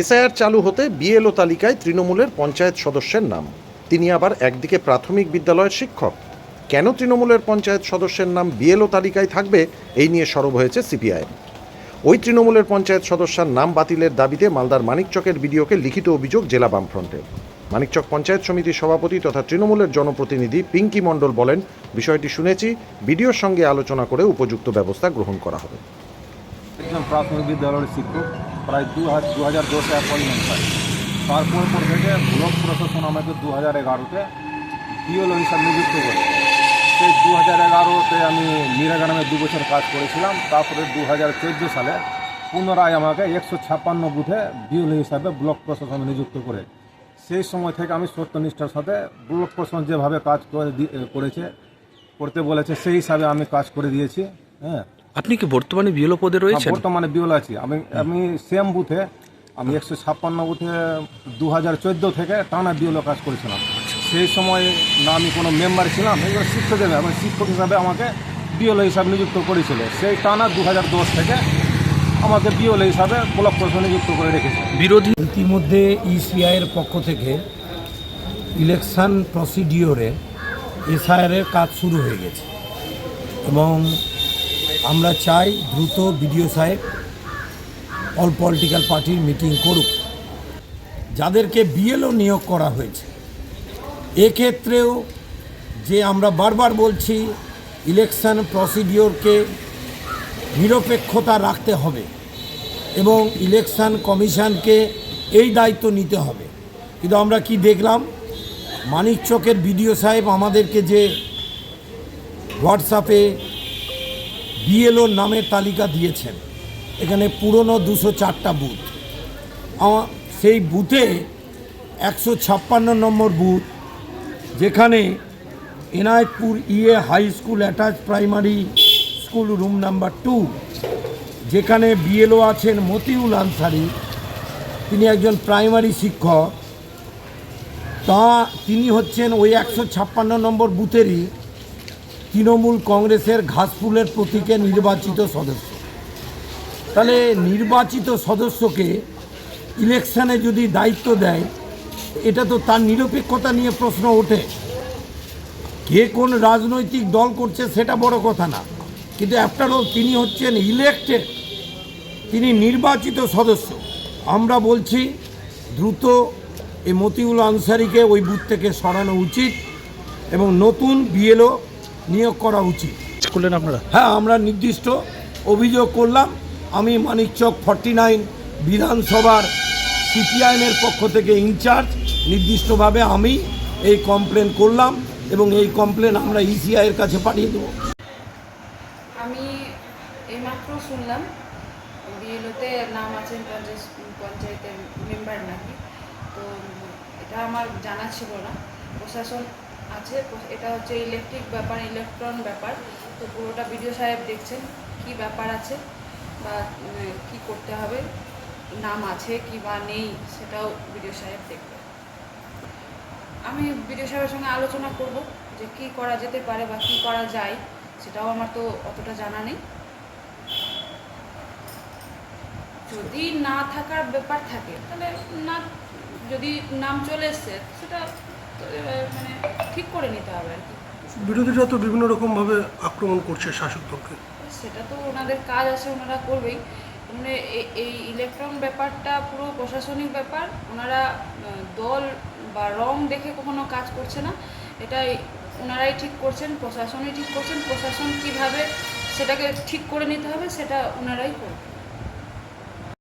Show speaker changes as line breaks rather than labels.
SIR চালু হতে BLO তালিকায় তৃণমূলের পঞ্চায়েত সদস্যের নাম। তিনি আবার একদিকে প্রাথমিক বিদ্যালয়ের শিক্ষক। কেন তৃণমূলের পঞ্চায়েত সদস্যের নাম বিএলও তালিকায় থাকবে, এই নিয়ে সরব হয়েছে সিপিআইএম ওই তৃণমূলের পঞ্চায়েত সদস্যার নাম বাতিলের দাবিতে মালদার মানিকচকের বিডিওকে লিখিত অভিযোগ জেলা বামফ্রন্টের মানিকচক পঞ্চায়েত সমিতির সভাপতি তথা তৃণমূলের জনপ্রতিনিধি পিঙ্কি মণ্ডল বলেন, বিষয়টি শুনেছি, বিডিওর সঙ্গে আলোচনা করে উপযুক্ত ব্যবস্থা গ্রহণ করা হবে।
প্রাথমিক বিদ্যালয়ের শিক্ষক প্রায় দু হাজার দু হাজার দশে অ্যাপয়েন্টমেন্ট পাই তারপর পর থেকে ব্লক প্রশাসন আমাকে দু হাজার এগারোতে পিওলো হিসাবে নিযুক্ত করে। সেই দু হাজার এগারোতে আমি মিরাগ্রামে দু বছর কাজ করেছিলাম। তারপরে দু হাজার চোদ্দ সালে পুনরায় আমাকে একশো ছাপ্পান্ন বুথে বিওলো হিসাবে ব্লক প্রশাসন নিযুক্ত করে। সেই সময় থেকে আমি সত্যনিষ্ঠার সাথে ব্লক প্রশাসন যেভাবে কাজ করে করেছে, করতে বলেছে, সেই হিসাবে আমি কাজ করে দিয়েছি হ্যাঁ।
আপনি কি বর্তমানে বিএলও পদে রয়েছেন?
বর্তমানে বিওল আছি। আমি আমি সেম বুথে আমি একশো ছাপ্পান্ন বুথে দু হাজার চোদ্দ থেকে টানা বিওলো কাজ করেছিলাম। সেই সময় না আমি কোনো মেম্বার ছিলাম এবার শিক্ষক হিসাবে আমি শিক্ষক হিসাবে আমাকে বিওলো হিসাবে নিযুক্ত করেছিল। সেই টানা দু হাজার দশ থেকে আমাকে বিওলো হিসাবে ব্লক প্রশাসন নিযুক্ত করে রেখেছে।
বিরোধী
ইতিমধ্যে ইসিআইয়ের পক্ষ থেকে ইলেকশন প্রসিডিওরে এসআইআরের কাজ শুরু হয়ে গেছে। এবং আমরা চাই দ্রুত বিডিও সাহেব অল পলিটিক্যাল পার্টির মিটিং করুক। যাদেরকে বিএলও নিয়োগ করা হয়েছে। এক্ষেত্রেও যে আমরা বারবার বলছি ইলেকশন প্রসিডিওরকে নিরপেক্ষতা রাখতে হবে এবং ইলেকশন কমিশনকে এই দায়িত্ব নিতে হবে। কিন্তু আমরা কি দেখলাম? মানিক চকের বিডিও সাহেব আমাদেরকে যে হোয়াটসঅ্যাপে বিএলওর নামের তালিকা দিয়েছেন। এখানে পুরনো দুশো চারটা বুথ। সেই বুথে একশো ছাপ্পান্ন নম্বর বুথ, যেখানে এনায়তপুর ইএ high school attach primary school room number two, যেখানে বিএলও আছেন মতিউল আনসারি, তিনি একজন প্রাইমারি শিক্ষক। তা, তিনি হচ্ছেন ওই একশো ছাপ্পান্ন নম্বর বুথেরই তৃণমূল কংগ্রেসের ঘাসফুলের প্রতীকে নির্বাচিত সদস্য। তাহলে নির্বাচিত সদস্যকে ইলেকশানে যদি দায়িত্ব দেয়, এটা তো তার নিরপেক্ষতা নিয়ে প্রশ্ন ওঠে। কে কোন রাজনৈতিক দল করছে সেটা বড় কথা না। কিন্তু আফটার অল তিনি হচ্ছেন ইলেকটেড তিনি নির্বাচিত সদস্য। আমরা বলছি দ্রুত এই মতিউল আনসারিকে ওই বুথ থেকে সরানো উচিত এবং নতুন বিএলও নিয়োগ করা উচিত।
করলেন আপনারা?
হ্যাঁ আমরা নির্দিষ্ট অভিযোগ করলাম। আমি মানিকচক ফর্টি নাইন বিধানসভার সিপিআইএমের পক্ষ থেকে ইনচার্জ। নির্দিষ্টভাবে আমি এই কমপ্লেন করলাম এবং এই কমপ্লেন আমরা ইসিআইয়ের কাছে পাঠিয়ে দেবো।
আমি এইমাত্র শুনলাম বিএলওতে নাম আছেন পঞ্চায়েতের মেম্বার নাকি। তো এটা আমার জানা ছিল না। প্রশাসন আছে। এটা হচ্ছে ইলেকট্রিক ব্যাপার ইলেকট্রন ব্যাপার। তো পুরোটা বিডিও সাহেব দেখছেন কি ব্যাপার আছে বা কি করতে হবে, নাম আছে কি বা নেই, সেটাও বিডিও সাহেব দেখবে। আমি বিডিও সাহেবের সঙ্গে আলোচনা করব যে কি করা যেতে পারে বা কি করা যায়, সেটাও আমার তো অতটা জানা নেই। যদি না থাকার ব্যাপার থাকে, তাহলে না, যদি নাম চলে এসছে, সেটা মানে ঠিক করে নিতে হবে আর কি।
বিরোধীরা তো বিভিন্ন রকমভাবে আক্রমণ করছে শাসক দলকে।
সেটা তো ওনাদের কাজ আছে ওনারা করবেই। মানে এই ইলেকট্রন ব্যাপারটা পুরো প্রশাসনিক ব্যাপার। ওনারা দল বা রং দেখে কখনো কাজ করছে না। এটাই ওনারাই ঠিক করছেন প্রশাসনই ঠিক করছেন। প্রশাসন কীভাবে সেটাকে ঠিক করে নিতে হবে সেটা ওনারাই করবে